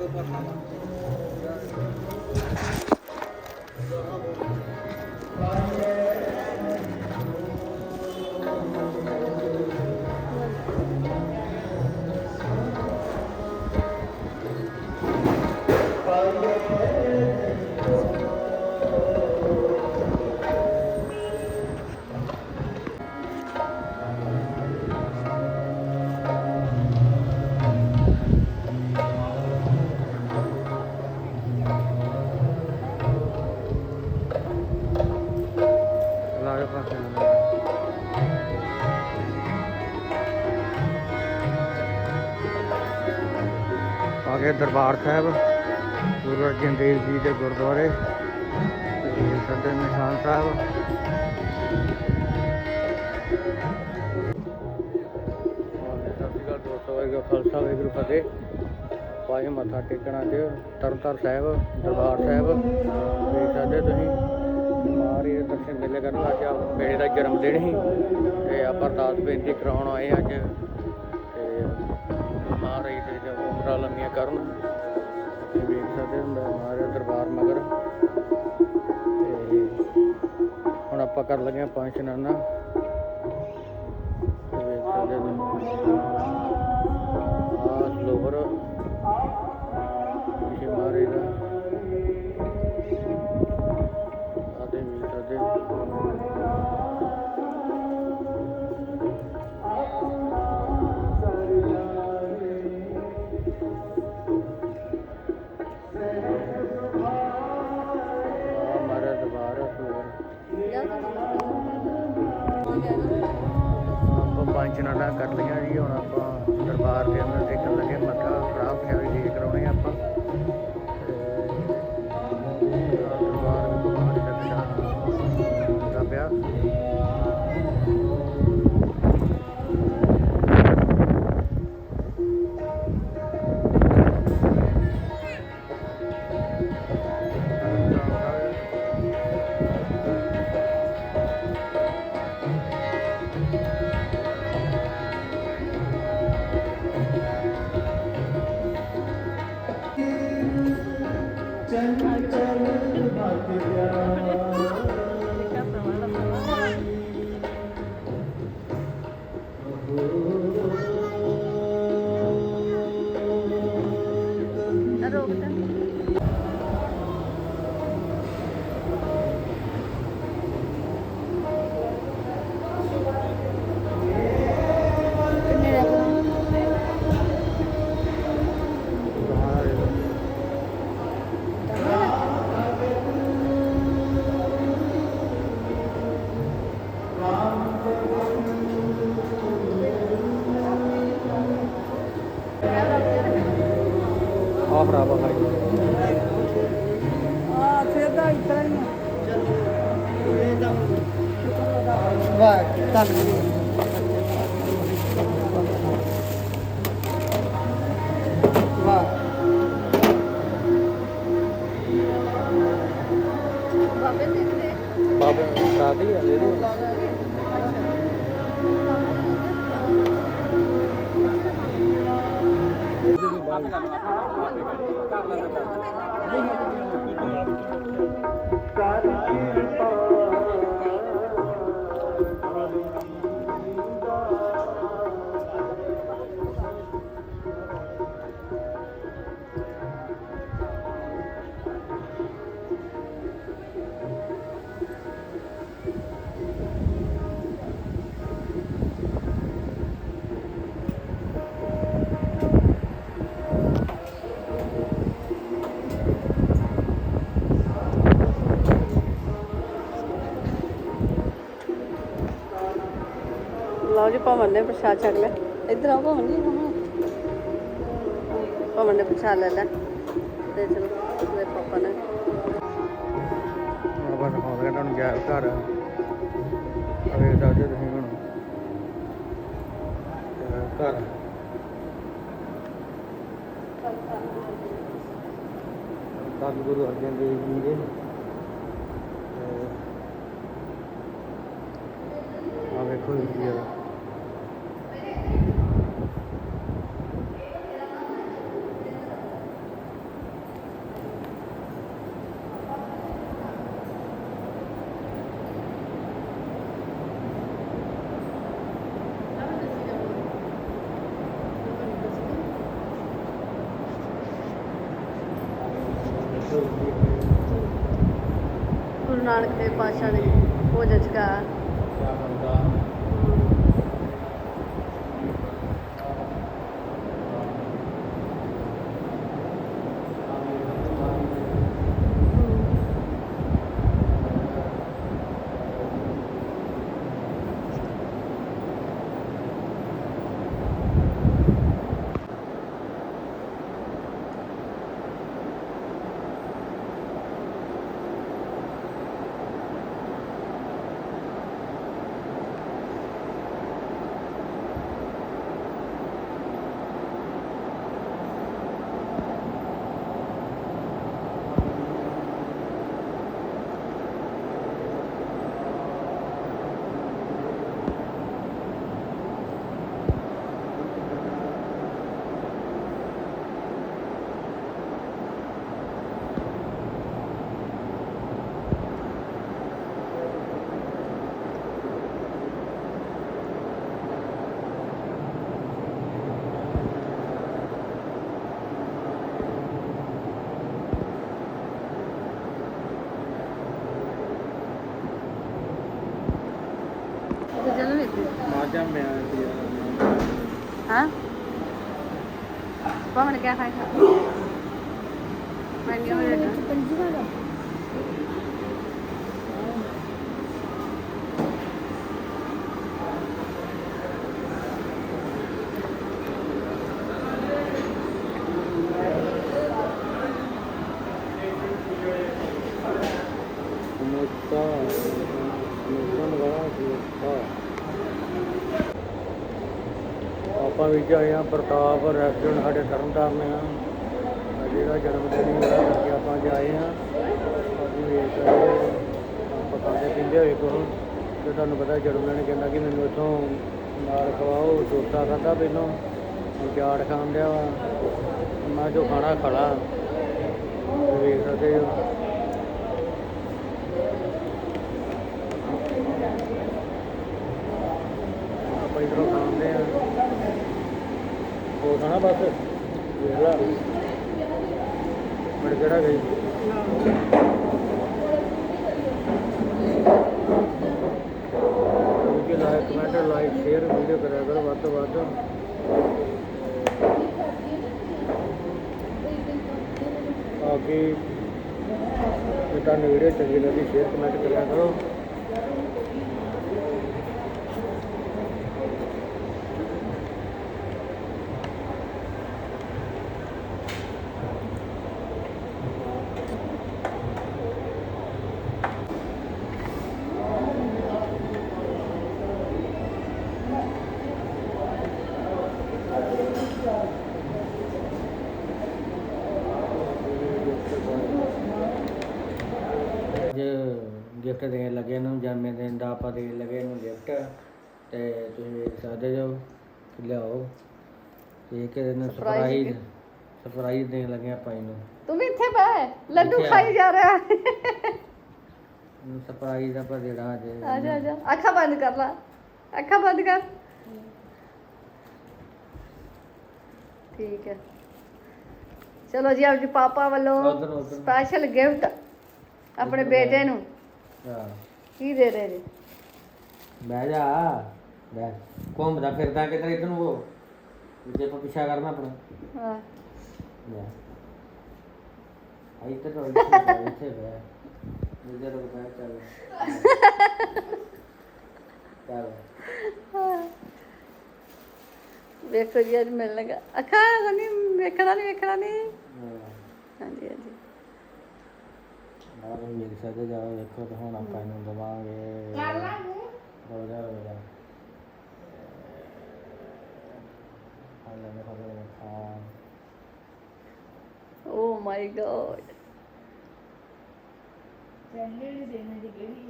ਲਾਗੇ ਆਗੇ ਦਰਬਾਰ ਸਾਹਿਬ, ਗੁਰੂ ਅਰਜਨ ਦੇਵ ਜੀ ਦੇ ਗੁਰਦੁਆਰੇ, ਤੇ ਸਾਡੇ ਨਿਸ਼ਾਨ ਸਾਹਿਬ। ਦੋਸਤੋ ਵਾਹਿਗੁਰੂ ਖਾਲਸਾ, ਵਾਹਿਗੁਰੂ ਫਤਿਹ। ਪਾਏ ਮੱਥਾ ਟੇਕਣਾ ਤੇ ਤਰਨਤਾਰ ਸਾਹਿਬ, ਦਰਬਾਰ ਸਾਹਿਬ। ਤੇ ਸਾਡੇ ਤੁਸੀਂ ਮਾਰੀ ਦਰਸ਼ਨ ਮੇਲੇ ਕਰਨ ਅੱਜ ਆ ਬੇੜੇ ਦਾ ਜਨਮ ਦਿਨ ਸੀ ਤੇ ਆਪਾਂ ਅਰਦਾਸ ਬੇਨਤੀ ਕਰਾਉਣ ਆਏ ਅੱਜ। ਜੋ ਲੰਮੀਆਂ ਕਰਨ। ਤੇ ਵੇਖ ਸਕਦੇ ਹੁੰਦਾ ਮਹਾਰਾਜ ਦਰਬਾਰ ਮਗਰ। ਤੇ ਹੁਣ ਆਪਾਂ ਕਰ ਲੱਗੇ ਹਾਂ ਪੰਜ ਇਸ਼ਨਾਨਾ ਵੇਖ ਸਕਦੇ ਹੋ ਸਲੋਵਰ ਇਹ ਮਹਾਰਾਜ ਦਾ ਆਪਾਂ ਪੰਜ ਨਾਨਾ ਕਰ ਲਈਆਂ ਜੀ, ਹੁਣ ਆਪਾਂ ਦਰਬਾਰ ਦੇ ਅੰਦਰ ਦੇਖਣ ਲੱਗੇ, ਮੱਥਾ ਖਰਾਬ ਹੈ ਆਹ ਖਰਾਬ ਆ ਭਾਈ ਆ ਸਿੱਧਾ ਇਤਰਾ ਹੀ ਵਾਹ ਧੰਨਵਾਦ ਵਾਹ। ਬਾਬੇ ਸ਼ਾਦੀ ਆ ਇਹਦੀ ਲਓ ਜੀ ਭਵਨ ਨੇ ਪ੍ਰਸ਼ਾਦ ਛਕ ਲੈ। ਇੱਧਰ ਆਓ, ਭਵਨ ਜੀ ਭਵਨ ਨੇ ਪ੍ਰਸ਼ਾਦ ਲੈ ਲਿਆ ਤੇ ਚਲੋ, ਮੇਰੇ ਪਾਪਾ ਨੇ ਆਪਾਂ ਦਿਖਾਉਂਦੇ ਤੁਹਾਨੂੰ ਜੈ ਘਰ। ਅਵੇ ਦਾਦੇ ਤੁਸੀਂ ਹੁਣ। ਘਰ। ਧੰਨ ਗੁਰੂ ਅਰਜਨ ਦੇਵ ਜੀ ਦੇ। ਆ ਵੇਖੋ ਜੀ ਗੁਰੂ ਨਾਨਕ ਦੇਵ ਪਾਤਸ਼ਾਹ ਦੇ ਭੋਜਨ ਚਕਾ 麻将没。啊？把我的盖翻一下。把。ਆਪਾਂ ਵੀ ਪ੍ਰਤਾਪ ਰੈਸਟੋਰੈਂਟ ਸਾਡੇ ਤਰਨਤਾਰਨ ਆ ਆ ਜਿਹੜਾ ਜਨਮ ਦਿਨ ਹੀ ਕਰਕੇ ਆਪਾਂ ਜਾਏ ਆ ਅਸੀਂ ਵੇਖ ਰਹੇ ਪਤਾ ਨਹੀਂ ਪਿੰਦੇ ਹੋਏ ਕੋਲ। ਤੇ ਤੁਹਾਨੂੰ ਪਤਾ ਜਨਮ ਦਿਨ ਕਹਿੰਦਾ ਕਿ ਮੈਨੂੰ ਇੱਥੋਂ ਨਾਲ ਖਵਾਓ, ਡੋਸਾ ਖਾਧਾ ਪਹਿਲਾਂ। ਹੁਣ ਚਾਟ ਖਾਣ ਡਿਆ ਵਾ। ਮੈਂ ਜੋ ਖਾਣਾ ਖੜਾ ਵੇਖ ਸਕਦੇ ਹੋ ਆਪਾਂ ਇਧਰੋਂ ਖਾਂਦੇ ਆ ਉਹ ਖਾਣਾ ਬਸ। ਵੇਖ ਮੜ ਕਿਹੜਾ ਗਈ। ਕਿ like comment like share video ਕਰਿਆ ਕਰੋ ਵੱਧ ਤੋਂ ਵੱਧ। ਬਾਕੀ ਜੇ ਤੁਹਾਨੂੰ ਵੀਡੀਓ ਚੰਗੀ ਲੱਗੀ ਸ਼ੇਅਰ ਕਮੈਂਟ ਕਰਿਆ ਕਰੋ। ਅੱਜ ਗਿਫਟ ਦੇਣ ਲੱਗੇ ਨੂੰ ਜਨਮ ਦਿਨ ਦਾ ਆਪਾਂ ਦੇਣ ਲੱਗੇ ਨੂੰ ਗਿਫਟ ਤੇ ਤੁਸੀਂ ਵੇਖ ਸਕਦੇ ਹੋ ਲਿਆਓ ਇਹ ਕਿ ਇਹਨੂੰ ਸਰਪ੍ਰਾਈਜ਼ ਸਰਪ੍ਰਾਈਜ਼ ਦੇਣ ਲੱਗੇ ਆਪਾਂ ਇਹਨੂੰ। ਤੂੰ ਵੀ ਇੱਥੇ ਬੈ ਲੱਡੂ ਖਾਈ ਜਾ ਰਿਹਾ। ਨੂੰ ਸਰਪ੍ਰਾਈਜ਼ ਆਪਾਂ ਦੇਣਾ ਅੱਜ। ਆ ਜਾ ਅੱਖਾਂ ਬੰਦ ਕਰ ਲਾ। ਅੱਖਾਂ ਬੰਦ ਕਰ। ਠੀਕ ਹੈ। ਚਲੋ ਜੀ ਆਪ ਪਾਪਾ ਵੱਲੋਂ ਸਪੈਸ਼ਲ ਗਿਫਟ ਆਪਣੇ ਬੇਟੇ ਨੂੰ। ਹਾਂ। ਕੀ ਦੇ ਰਹੇ ਜੀ? ਬਹਿ ਜਾ ਬਹਿ। ਘੁੰਮਦਾ ਫਿਰਦਾ ਕਿਧਰ ਇਧਰ ਨੂੰ ਉਹ? ਜੇ ਆਪਾਂ ਪਿੱਛਾ ਕਰਨਾ ਆਪਣਾ। ਹਾਂ। ਲੈ ਆਈ ਤੇ ਤੋਂ ਇੱਥੇ ਬਹਿ, ਦੂਜੇ ਲੋਕ ਬਹਿ ਚੱਲ। ਚੱਲ। ਵੇਖੋ ਜੀ ਅੱਜ ਮਿਲਣ ਲੱਗਾ। ਅੱਖਾਂ ਨਹੀਂ ਵੇਖਣਾ ਨਹੀਂ ਵੇਖਣਾ ਨਹੀਂ। ਹਾਂ। ਹਾਂਜੀ। ਹਾਂਜੀ ਬਾਹਰ ਮੇਰੇ ਸਾਡੇ ਜਾਓ ਵੇਖੋ ਤੇ ਹੁਣ ਆਪਾਂ ਇਹਨੂੰ ਦਵਾਂਗੇ। ਹੋ ਜਾ ਹੋ ਜਾ ਹਾਲੇ ਮੈਂ ਖਬਰ ਖਾਂ। ਓ my God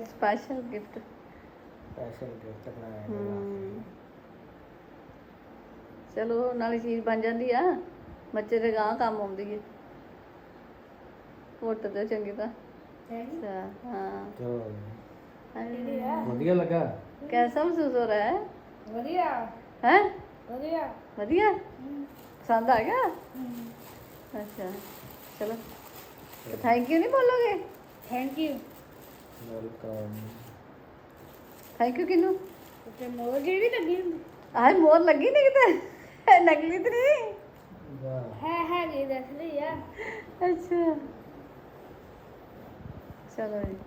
special gift special gift ਬਣਾਇਆ ਇਹਦੇ ਹਮ। ਚਲੋ ਨਾਲੇ ਚੀਜ਼ ਬਣ ਜਾਂਦੀ ਆ। ਬੱਚੇ ਦੇ ਗਾਂ ਕੰਮ ਆਉਂਦੀ ਹੈ ਫੋਟੋ ਤੇ ਚੰਗੀ ਤਾਂ। हाँ ਵਾਸਤੇ। ਚਲੋ अरे, ਵਧੀਆ ਲੱਗਾ कैसा महसूस हो रहा है ਵਧੀਆ हैं ਵਧੀਆ बढ़िया पसंद आ गया अच्छा चलो थैंक यू नहीं बोलोगे thank you welcome thank you ਕਿਨੂੰ ਤੇ ਮੋਰ ਜਿਹੜੀ ਵੀ ਲੱਗੀ ਹੁੰਦੀ ਆਹ ਮੋਰ ਲੱਗੀ ਨਹੀਂ ਕਿਤੇ ਨਕਲੀ ਤੇ ਨਹੀਂ ਵਾਹ ਹੈ ਹੈਗੀ ਦੱਸ ਲਈ ਆ ਅੱਛਾ ਚਲੋ ਜੀ